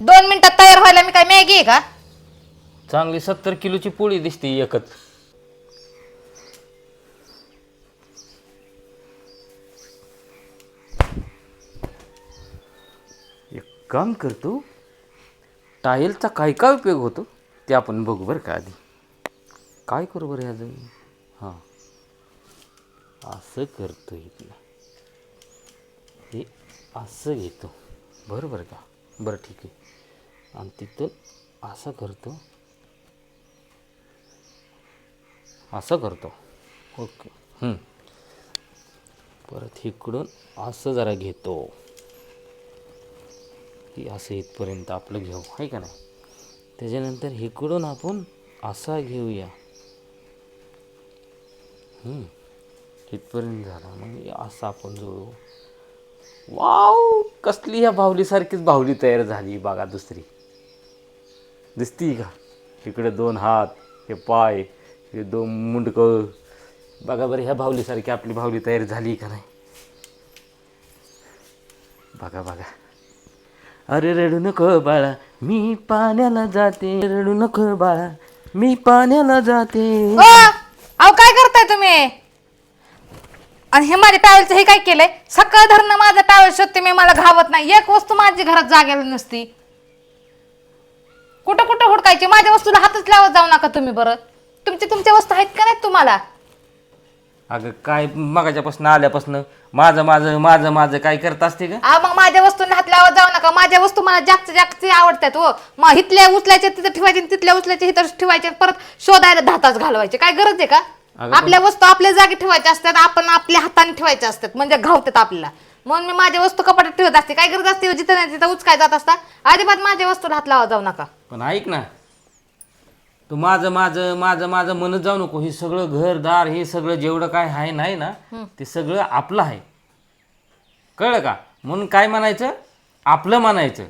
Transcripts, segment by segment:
दोन मिनिटात तयार व्हायला मी काय मॅगी आहे का? चांगली सत्तर किलोची पोळी दिसते एकच. एक काम करतो टायलचा काय काय उपयोग होतो ते आपण बघू बरं का आधी. काय करू बरं ह्याचं हां. असं करतो इथलं हे असं घेतो. बरोबर का? बरं ठीक आहे. आणि तिथं असं करतो. असं करतो. ओके. परत इकडून असं जरा घेतो. की असं इथपर्यंत आपलं घेऊ आहे का नाही? त्याच्यानंतर इकडून आपण असा घेऊया. हं. इथपर्यंत झाला. मग असं आपण जोडू वाव! कसली ह्या बाहुलीसारखीच बाहुली तयार झाली बघा दुसरी. दिसती का? इकडे दोन हात हे पाय हे दोन मुंडकं. बघा बरं ह्या भावलीसारखी आपली भावली तयार झाली का नाही? बघा बघा. अरे रडू नको बाळा मी पाण्याला जाते. रडू नको बाळा मी पाण्याला जाते. ओ अहो काय करताय तुम्ही? आणि हे माझ्या टावेलचं हे काय केलंय? सकाळ धरणं माझं टावेल शोधते मी मला घावत नाही. एक वस्तू माझी घरात जागेला नसती. कुठं कुठं हुडकायची? माझ्या वस्तूला हातच लावत जाऊ नका तुम्ही बरं. तुमची तुमच्या वस्तू आहेत का नाहीत तुम्हाला? अगं काय मगाच्यापासून आल्यापासून माझं माझं माझं माझं काय करत असते का आ मग माझ्या वस्तूंना हात लावत जाऊ नका. माझ्या वस्तू मला जास्त जास्त आवडतात हो. मग इथल्या उचलायच्या तिथं ठेवायचे तिथल्या उचलायच्या इथं ठेवायचे परत शोधायला दहा तास घालवायचे. काय गरज आहे का? अगं पण- आपल्या वस्तू आपल्या जागी ठेवायच्या असतात आपण आपल्या हाताने ठेवायच्या असतात म्हणजे घावतात आपल्याला. म्हणून मी माझ्या वस्तू कपाटात ठेवत असते. काय गरज असते हो? जिथं नाही तिथं उचकाय जात असता? अजिबात माझ्या वस्तूला हात लावत जाऊ नका. पण ऐक ना. तू माझं माझं माझं माझं म्हणत जाऊ नको. हे सगळं घरदार हे सगळं जेवढं काय आहे नाही ना ते सगळं आपलं आहे. कळलं का? म्हणून काय म्हणायचं? आपलं म्हणायचं.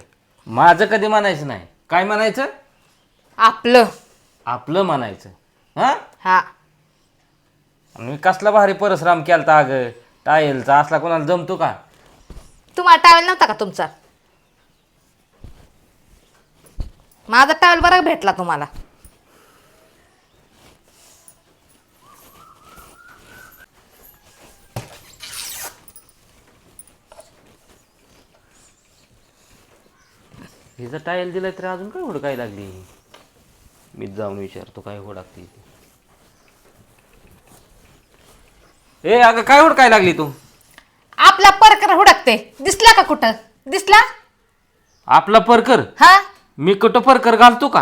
माझं कधी म्हणायचं नाही. काय म्हणायचं? आपलं. आपलं म्हणायचं. हां? हा. मी कसला भारी परसराम केलता अगं. टायलचा असला कोणाला जमतो का? तुम्हाला टावेल नव्हता का तुमचा? माझा टावेल बरा भेटला तुम्हाला. हिचं टायल दिलं तरी अजून काय हुडकाय लागली? मीच जाऊन विचारतो काय हुडकते ती. ए अगं काय हुडकाय लागली तू? आपला परकर हुडकते. दिसला का कुठं? दिसला? आपला परकर? हा? मी कुठं परकर घालतो का?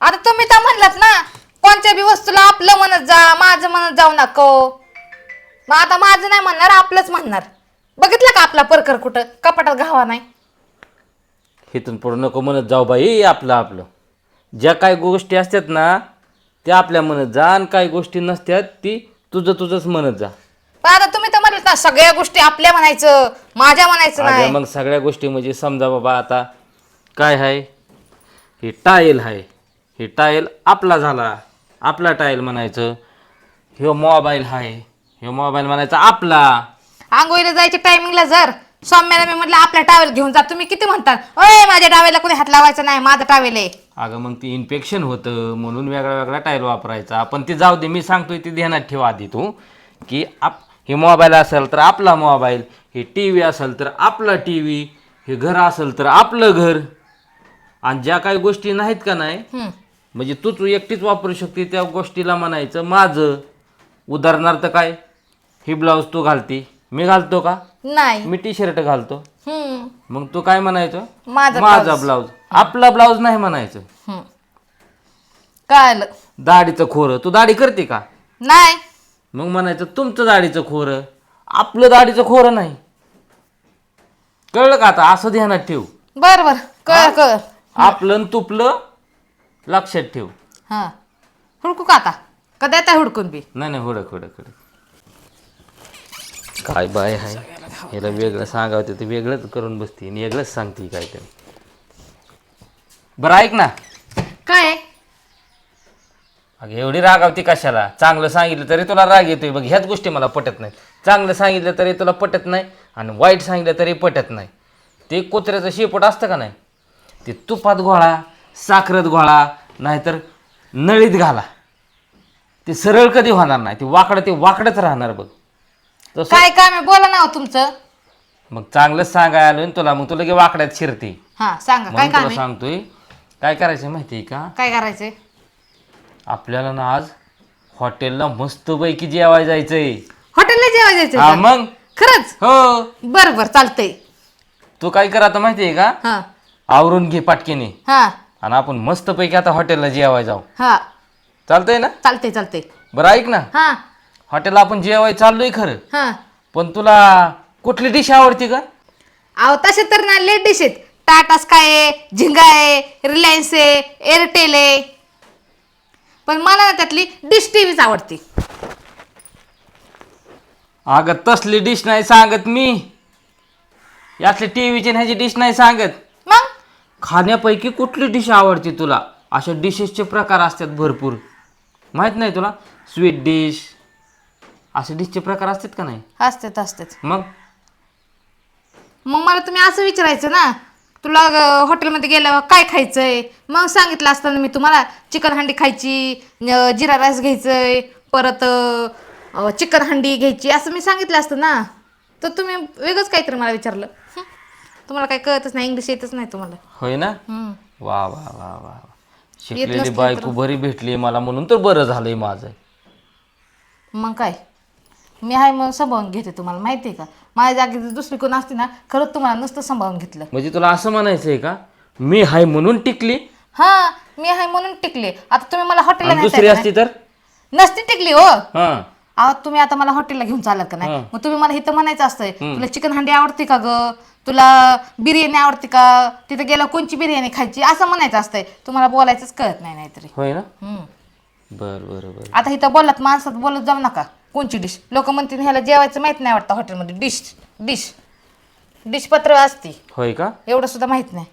आता तुम्ही तर म्हणलात ना कोणत्या बी वस्तूला आपलं म्हणत जा माझं म्हणत जाऊ नको. मग आता माझं नाही म्हणणार आपलंच म्हणणार. बघितलं का आपला परकर कुठं? कपाटात घावा नाही. इथून पुढं नको म्हणत जाऊ बाई आपलं आपलं. ज्या काय गोष्टी असतात ना त्या आपल्या म्हणत जा आणि काही गोष्टी नसतात ती तुझं तुझंच म्हणत जा. पण आता तुम्ही तर म्हणलात ना सगळ्या गोष्टी आपल्या म्हणायचं माझ्या म्हणायचं अगं नाही. मग सगळ्या गोष्टी म्हणजे समजा बाबा आता काय आहे हे टायल आहे. हे टायल आपला झाला. आपला टायल म्हणायचं. ह्यो मोबाईल आहे. ह्यो मोबाईल म्हणायचा आपला. आंघोळीला जायच्या टायमिंगला जर सौम्याला मी म्हटलं आपला टावेल घेऊन जा. तुम्ही किती म्हणतात अय माझ्या टावेला कोणी हात लावायचा नाही माझं टावेल आहे. अगं मग ती इन्फेक्शन होतं. म्हणून वेगळा वेगळा टायल वापरायचा. पण ते जाऊ दे मी सांगतोय ते ध्यानात ठेवा आधी तू की आप हे मोबाईल असेल तर आपला मोबाईल हे टी व्ही असेल तर आपला टी व्ही हे घर असेल तर आपलं घर. आणि ज्या काही गोष्टी नाहीत का नाही हम्म. म्हणजे तू तू एकटीच वापरू शकते त्या गोष्टीला म्हणायचं माझं उदाहरणार्थ काय? ही ब्लाऊज तू घालती. मी घालतो का? नाही. मी टी शर्ट घालतो. हम्म. मग तू काय म्हणायचं? माझा माझा ब्लाऊज. आपला ब्लाऊज नाही म्हणायचं. हम्म. कळलं. दाढीचं खोरं. तू दाढी करते का? नाही. मग म्हणायचं तुमचं दाढीचं खोरं. आपलं दाढीचं खोरं नाही. कळलं का आता? असं ध्यानात ठेव. बर बर. कळ कळ. आपलं तुपलं लक्षात ठेव. हा. हुडकू का आता? कधी येता हुडकून बी? नाही नाही हुडक हुडक हुडक. काय बाय आहे याला वेगळं सांगावं ते वेगळंच करून बसते आणि वेगळंच सांगते काहीतरी बरं ऐक ना. काय? अगं एवढी रागावती कशाला? चांगलं सांगितलं तरी तुला राग येतोय. बघ ह्याच गोष्टी मला पटत नाही चांगलं सांगितलं तरी तुला पटत नाही आणि वाईट सांगितलं तरी पटत नाही. ते कुत्र्याचं शेपूट असतं का नाही? ते तुपात घोळा साखरेत घोळा नाहीतर नळीत घाला. ते सरळ कधी होणार नाही. ते वाकडं ते वाकडंच राहणार बघ. तसं काय काम आहे? बोला ना हो तुमचं. मग चांगलंच सांगायला आलोय ना तुला मग तुला वाकड्यात शिरते. हा सांगा. काय म्हणून काम तुला आहे? सांगतोय काय करायचं माहिती आहे का? काय करायचंय? आपल्याला ना आज हॉटेलला मस्तपैकी जेवाय जायचंय. हॉटेलला जेवायला हा का? मग? खरंच? हो. बरं बरं चालतंय. तू काय कर आता माहिती आहे का? हा. आवरून घे पाटकेने. हा. आणि आपण मस्तपैकी आता हॉटेलला जेवाय जाऊ. हा. चालतंय ना? चालतंय चालतंय. बरं ऐक ना. हा. हॉटेलला आपण जेवाय चाललोय खरं. हा. पण तुला कुठली डिश आवडती का? अहो तसे तर ना लेट डिश आहेत. टाटा स्काय आहे झिंगा आहे रिलायन्स आहे एअरटेल आहे. पण मला ना त्यातली डिश टीव्हीच आवडते. अगं तसली डिश नाही सांगत मी. यातली टी व्हीची ह्याची डिश नाही सांगत. खाण्यापैकी कुठली डिश आवडते तुला? अशा डिशेसचे प्रकार असतात भरपूर. माहीत नाही तुला? स्वीट डिश असे डिशचे प्रकार असतात का नाही? असतेच असतेच मग? मग मला तुम्ही असं विचारायचं ना तुला अं, हॉटेलमध्ये गेल्यावर काय खायचंय? मग सांगितलं असतं ना मी तुम्हाला चिकन हंडी खायची अं, जिरा राईस घ्यायचंय परत अं, चिकन हंडी घ्यायची असं मी सांगितलं असतं ना. तर तुम्ही वेगळंच काहीतरी मला विचारलं. हं. तुम्हाला काही कळतच नाही इंग्लिश येतच नाही तुम्हाला. होय ना. वा वा वा वा वा. शिकलेली नसली बायको बरी भेटली मला म्हणून तर बरं झालंय माझं. मग काय? मी आहे म्हणून सांभाळून घेते तुम्हाला माहिती आहे का? माझ्या जागी जर दुसरी कोण असते ना खरंच तुम्हाला नुसतं सांभाळून घेतलं. म्हणजे तुला असं म्हणायचंय का? मी हाय म्हणून टिकली? हा मी आहे म्हणून टिकले. आता तुम्ही मला हॉटेलला आणि नाही दुसरी असती तर? नसती टिकली हो. हा. अहो तुम्ही आता मला हॉटेलला घेऊन चालत का नाही? मग तुम्ही मला इथं म्हणायचं असतंय तुला चिकन हंडी आवडते का ग? तुला बिर्याणी आवडते का? तिथे गेल्यावर कोणची बिर्याणी खायची? असं म्हणायचं असतंय. तुम्हाला बोलायचंच कळत नाही नाहीतरी. होय ना? हम्म. बर बर बर. आता इथं बोलत माणसात बोलत जाऊ नका. कोणची डिश लोक म्हणतील ह्याला जेवायचं माहीत नाही वाटतं हॉटेलमध्ये डिश डिश डिश पत्र असते. होय का? एवढं सुद्धा माहीत नाही.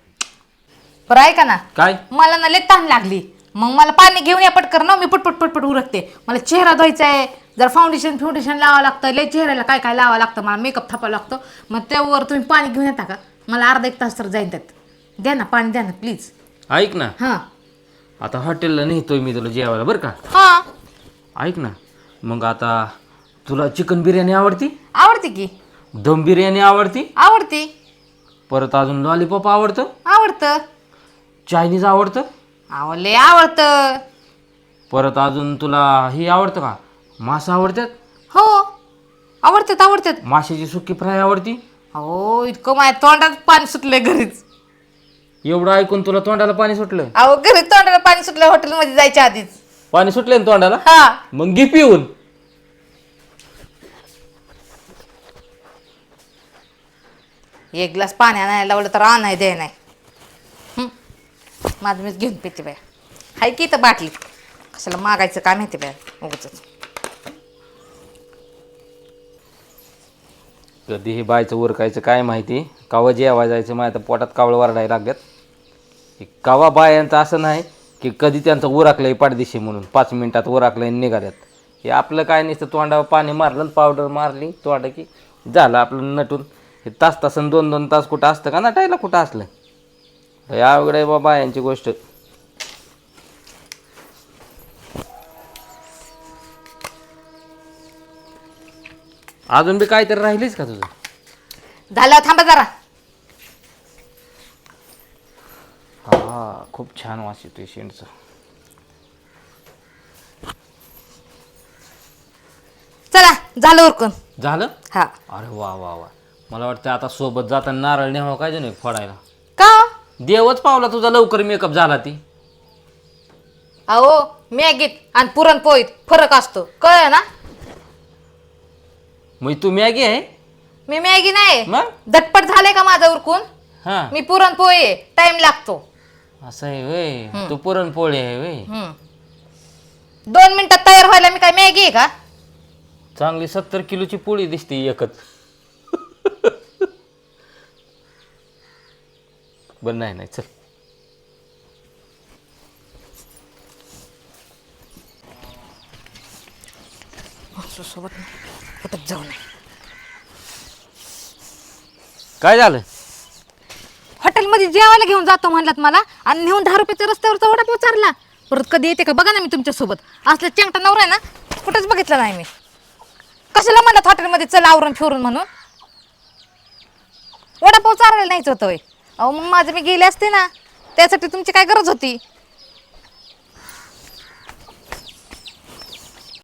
बरं ऐका ना. काय? मला ना लय तहान लागली. मग मला पाणी घेऊन या पटकर ना मी पटपट पटपट उरकते. मला चेहरा धुवायचा आहे जर फाउंडेशन फाउंडेशन लावावं लागतं लय चेहऱ्याला काय काय लावावं लागतं मला मेकअप थापावं लागतं मग त्यावर तुम्ही पाणी घेऊन येता का? मला अर्धा एक तास तर जाईन त्यात. द्या ना पाणी द्या ना प्लीज ऐक ना. हां. आता हॉटेलला नेतोय मी तुला जेवायला बरं का? हां. ऐक ना. मग आता तुला चिकन बिर्याणी आवडती? आवडते की? दम बिर्याणी आवडती? आवडते. परत अजून लॉलीपॉप आवडतं? आवडतं. चायनीज आवडतं? लय आवडतं. परत अजून तुला हे आवडतं का? मासा आवडतात? हो. आवडतात आवडतात. माशाची सुकी फ्राय आवडती? अहो इतकं माझ्या तोंडात पाणी सुटलंय घरीच. एवढं ऐकून तुला तोंडाला पाणी सुटलं? अहो घरी तोंडाला पाणी सुटलं हॉटेलमध्ये जायच्या आधीच. पाणी सुटलं ना तोंडाला? हा. मग घे पिऊन. एक ग्लास पाणी आणायला लावलं तर आणाय दे नाही. हं. माझं मीच घेऊन पिते बाय. हाय की इथं बाटली? कशाला मागायचं काय माहिती बाय? उगच कधी हे बायचं उरकायचं काय माहिती? कवा जेवा जायचं माझ्या तर पोटात कावळं वरडायला लागल्यात. हे कवा बायांचं असं नाही की कधी त्यांचं उराकलंय पाडदिशी म्हणून पाच मिनटात उराकलंय आणि निघाल्यात. हे आपलं काय नसतं तोंडावर पाणी मारलं पावडर मारली तोंड की झालं आपलं नटून. हे तास तासन दोन दोन तास कुठं असतं का? नटायला कुठं असलं? लय अवघड आहे बाबा यांची गोष्ट. अजून बी काहीतरी राहिलीच का तुझं? झालं थांबा जरा. हा खूप छान वास येतोय शेंडचा चला झालं उरकून. झालं? हा. अरे वा वा वा. मला वाटतं आता सोबत जाताना नारळ न्यावं काय नाही फोडायला? का? देवच पावला तुझा लवकर मेकअप झाला ती. अहो मॅगीत आणि पुरणपोळीत फरक असतो. कळ ना? मग तू मॅगी आहे? मी मॅगी नाही. मग? झटपट झालंय का माझं उरकून? हा. मी पुरणपोळी टाइम लागतो. असं आहे वय तू पुरणपोळी आहे वय. दोन मिनिटात तयार व्हायला मी काय मॅगी आहे का? चांगली सत्तर किलोची पोळी दिसते एकच. बरं नाही नाही चल. सोबत कुठं जाऊ नये. काय झालं? हॉटेल हॉटेलमध्ये जेवायला घेऊन जातो म्हणलात मला आणि नेऊन दहा रुपयाच्या रस्त्यावरचा वडापाव चारला. परत कधी येते का बघा ना मी तुमच्यासोबत. असलं चेंगटा नवरा आहे ना कुठंच बघितलं नाही मी. कशाला म्हणलात हॉटेलमध्ये चल आवरून फिरून म्हणून? वडापाव चारायला नाहीच होतं होय. अहो मग माझं मी गेले असते ना त्यासाठी तुमची काय गरज होती?